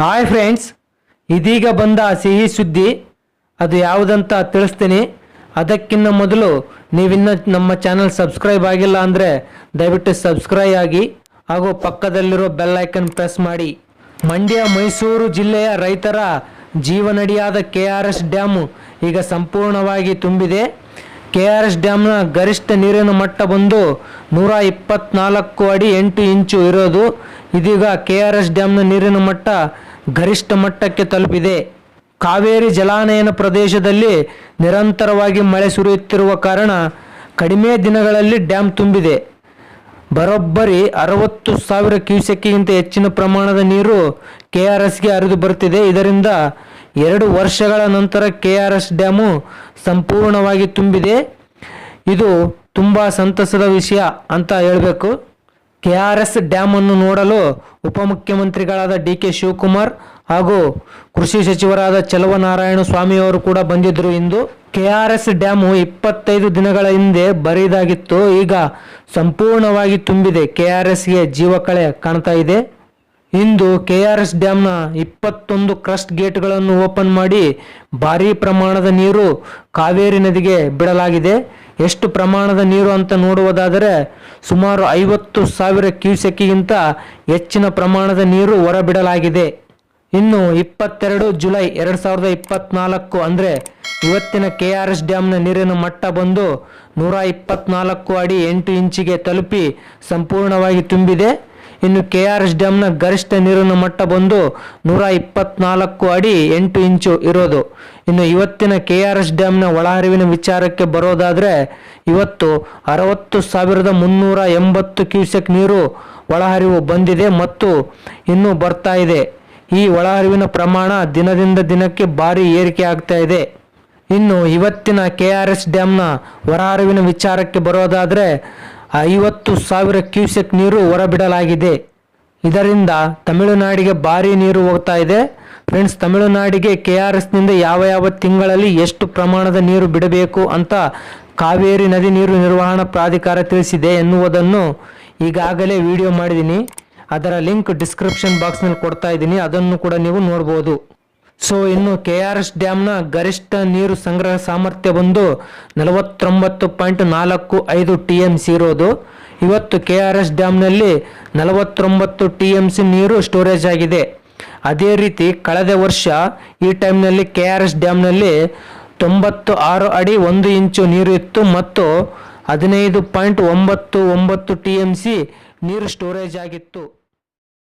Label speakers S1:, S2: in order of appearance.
S1: Hi friends, ಇದೀಗ ಬಂದ ಸಿಹಿ ಸುದ್ದಿ. ಅದು ಯಾವುದಂತ ತಿಳಿಸ್ತೀನಿ. ಅದಕ್ಕಿಂತ ಮೊದಲು ನೀವಿನ್ನ ನಮ್ಮ ಚಾನಲ್ ಸಬ್ಸ್ಕ್ರೈಬ್ ಆಗಿಲ್ಲ ಅಂದರೆ ದಯವಿಟ್ಟು ಸಬ್ಸ್ಕ್ರೈಬ್ ಆಗಿ ಹಾಗೂ ಪಕ್ಕದಲ್ಲಿರೋ ಬೆಲ್ ಐಕನ್ ಪ್ರೆಸ್ ಮಾಡಿ. ಮಂಡ್ಯ, ಮೈಸೂರು ಜಿಲ್ಲೆಯ ರೈತರ ಜೀವನಡಿಯಾದ ಕೆ ಆರ್ ಎಸ್ ಡ್ಯಾಮು ಈಗ ಸಂಪೂರ್ಣವಾಗಿ ತುಂಬಿದೆ. ಕೆ ಆರ್ ಎಸ್ ಡ್ಯಾಮ್ನ ಗರಿಷ್ಠ ನೀರಿನ ಮಟ್ಟ ಬಂದು ನೂರ ಇಪ್ಪತ್ನಾಲ್ಕು ಅಡಿ ಎಂಟು ಇಂಚು ಇರೋದು. ಇದೀಗ ಕೆ ಆರ್ ಎಸ್ ಡ್ಯಾಮ್ನ ನೀರಿನ ಮಟ್ಟ ಗರಿಷ್ಠ ಮಟ್ಟಕ್ಕೆ ತಲುಪಿದೆ. ಕಾವೇರಿ ಜಲಾನಯನ ಪ್ರದೇಶದಲ್ಲಿ ನಿರಂತರವಾಗಿ ಮಳೆ ಸುರಿಯುತ್ತಿರುವ ಕಾರಣ ಕಡಿಮೆ ದಿನಗಳಲ್ಲಿ ಡ್ಯಾಮ್ ತುಂಬಿದೆ. ಬರೋಬ್ಬರಿ ಅರವತ್ತು ಸಾವಿರ ಕ್ಯೂಸೆಕ್ಕಿಗಿಂತ ಹೆಚ್ಚಿನ ಪ್ರಮಾಣದ ನೀರು ಕೆ ಆರ್ ಎಸ್ಗೆ ಹರಿದು ಬರುತ್ತಿದೆ. ಇದರಿಂದ ಎರಡು ವರ್ಷಗಳ ನಂತರ ಕೆ ಆರ್ ಎಸ್ ಡ್ಯಾಮು ಸಂಪೂರ್ಣವಾಗಿ ತುಂಬಿದೆ. ಇದು ತುಂಬ ಸಂತಸದ ವಿಷಯ ಅಂತ ಹೇಳಬೇಕು. ಕೆ ಆರ್ ಎಸ್ ಡ್ಯಾಮ್ ಅನ್ನು ನೋಡಲು ಉಪಮುಖ್ಯಮಂತ್ರಿಗಳಾದ ಡಿ ಕೆ ಶಿವಕುಮಾರ್ ಹಾಗೂ ಕೃಷಿ ಸಚಿವರಾದ ಚಲವನಾರಾಯಣ ಸ್ವಾಮಿಯವರು ಕೂಡ ಬಂದಿದ್ದರು. ಇಂದು ಕೆ ಆರ್ ಎಸ್ ಡ್ಯಾಮು ಇಪ್ಪತ್ತೈದು ದಿನಗಳ ಹಿಂದೆ ಬರಿದಾಗಿತ್ತು. ಈಗ ಸಂಪೂರ್ಣವಾಗಿ ತುಂಬಿದೆ. ಕೆ ಆರ್ ಎಸ್ಗೆ ಜೀವಕಳೆ ಕಾಣ್ತಾ ಇದೆ. ಇಂದು ಕೆ ಆರ್ ಎಸ್ ಡ್ಯಾಮ್ನ ಇಪ್ಪತ್ತೊಂದು ಕ್ರಸ್ಟ್ ಗೇಟ್ಗಳನ್ನು ಓಪನ್ ಮಾಡಿ ಭಾರೀ ಪ್ರಮಾಣದ ನೀರು ಕಾವೇರಿ ನದಿಗೆ ಬಿಡಲಾಗಿದೆ. ಎಷ್ಟು ಪ್ರಮಾಣದ ನೀರು ಅಂತ ನೋಡುವುದಾದರೆ ಸುಮಾರು ಐವತ್ತು ಸಾವಿರ ಕ್ಯೂಸೆಕ್ಕಿಗಿಂತ ಹೆಚ್ಚಿನ ಪ್ರಮಾಣದ ನೀರು ಹೊರಬಿಡಲಾಗಿದೆ. ಇನ್ನು ಇಪ್ಪತ್ತೆರಡು ಜುಲೈ ಎರಡು ಸಾವಿರದ ಇಪ್ಪತ್ನಾಲ್ಕು ಅಂದರೆ ಇವತ್ತಿನ ಕೆ ಆರ್ ಎಸ್ ಡ್ಯಾಮ್ನ ನೀರಿನ ಮಟ್ಟ ಬಂದು ನೂರ ಇಪ್ಪತ್ನಾಲ್ಕು ಅಡಿ ಎಂಟು ಇಂಚಿಗೆ ತಲುಪಿ ಸಂಪೂರ್ಣವಾಗಿ ತುಂಬಿದೆ. ಇನ್ನು ಕೆ ಆರ್ ಎಸ್ ಡ್ಯಾಮ್ನ ಗರಿಷ್ಠ ನೀರಿನ ಮಟ್ಟ ಬಂದು ನೂರ ಇಪ್ಪತ್ನಾಲ್ಕು ಅಡಿ ಎಂಟು ಇಂಚು ಇರೋದು. ಇನ್ನು ಇವತ್ತಿನ ಕೆ ಆರ್ ಎಸ್ ಡ್ಯಾಮ್ನ ಒಳಹರಿವಿನ ವಿಚಾರಕ್ಕೆ ಬರೋದಾದರೆ ಇವತ್ತು ಅರವತ್ತು ಸಾವಿರದ ಮುನ್ನೂರ ಎಂಬತ್ತು ಕ್ಯೂಸೆಕ್ ನೀರು ಒಳಹರಿವು ಬಂದಿದೆ ಮತ್ತು ಇನ್ನೂ ಬರ್ತಾ ಇದೆ. ಈ ಒಳಹರಿವಿನ ಪ್ರಮಾಣ ದಿನದಿಂದ ದಿನಕ್ಕೆ ಭಾರಿ ಏರಿಕೆ ಆಗ್ತಾ ಇದೆ. ಇನ್ನು ಇವತ್ತಿನ ಕೆ ಆರ್ ಎಸ್ ಡ್ಯಾಮ್ನ ಹೊರಹರಿವಿನ ವಿಚಾರಕ್ಕೆ ಬರೋದಾದರೆ ಐವತ್ತು ಸಾವಿರ ಕ್ಯೂಸೆಕ್ ನೀರು ಹೊರಬಿಡಲಾಗಿದೆ. ಇದರಿಂದ ತಮಿಳುನಾಡಿಗೆ ಭಾರಿ ನೀರು ಹೋಗ್ತಾ ಇದೆ. ಫ್ರೆಂಡ್ಸ್, ತಮಿಳುನಾಡಿಗೆ ಕೆ ಆರ್ ಎಸ್ನಿಂದ ಯಾವ ಯಾವ ತಿಂಗಳಲ್ಲಿ ಎಷ್ಟು ಪ್ರಮಾಣದ ನೀರು ಬಿಡಬೇಕು ಅಂತ ಕಾವೇರಿ ನದಿ ನೀರು ನಿರ್ವಹಣಾ ಪ್ರಾಧಿಕಾರ ತಿಳಿಸಿದೆ ಎನ್ನುವುದನ್ನು ಈಗಾಗಲೇ ವಿಡಿಯೋ ಮಾಡಿದ್ದೀನಿ. ಅದರ ಲಿಂಕ್ ಡಿಸ್ಕ್ರಿಪ್ಷನ್ ಬಾಕ್ಸ್ನಲ್ಲಿ ಕೊಡ್ತಾ ಇದ್ದೀನಿ. ಅದನ್ನು ಕೂಡ ನೀವು ನೋಡ್ಬೋದು. ಸೊ ಇನ್ನು ಕೆ ಆರ್ ಎಸ್ ಡ್ಯಾಮ್ನ ಗರಿಷ್ಠ ನೀರು ಸಂಗ್ರಹ ಸಾಮರ್ಥ್ಯ ಬಂದು ನಲವತ್ತೊಂಬತ್ತು ಪಾಯಿಂಟ್ ನಾಲ್ಕು ಐದು ಟಿ ಎಂ ಸಿ ಇರೋದು. ಇವತ್ತು ಕೆ ಆರ್ ಎಸ್ ಡ್ಯಾಮ್ನಲ್ಲಿ ನಲವತ್ತೊಂಬತ್ತು ಟಿ ಎಂ ಸಿ ನೀರು ಸ್ಟೋರೇಜ್ ಆಗಿದೆ. ಅದೇ ರೀತಿ ಕಳೆದ ವರ್ಷ ಈ ಟೈಮ್ನಲ್ಲಿ ಕೆ ಆರ್ ಎಸ್ ಡ್ಯಾಮ್ನಲ್ಲಿ ತೊಂಬತ್ತು ಆರು ಅಡಿ ಒಂದು ಇಂಚು ನೀರು ಇತ್ತು ಮತ್ತು ಹದಿನೈದು ಪಾಯಿಂಟ್ ಒಂಬತ್ತು ಒಂಬತ್ತು ಟಿ ಎಂ ಸಿ ನೀರು ಸ್ಟೋರೇಜ್ ಆಗಿತ್ತು.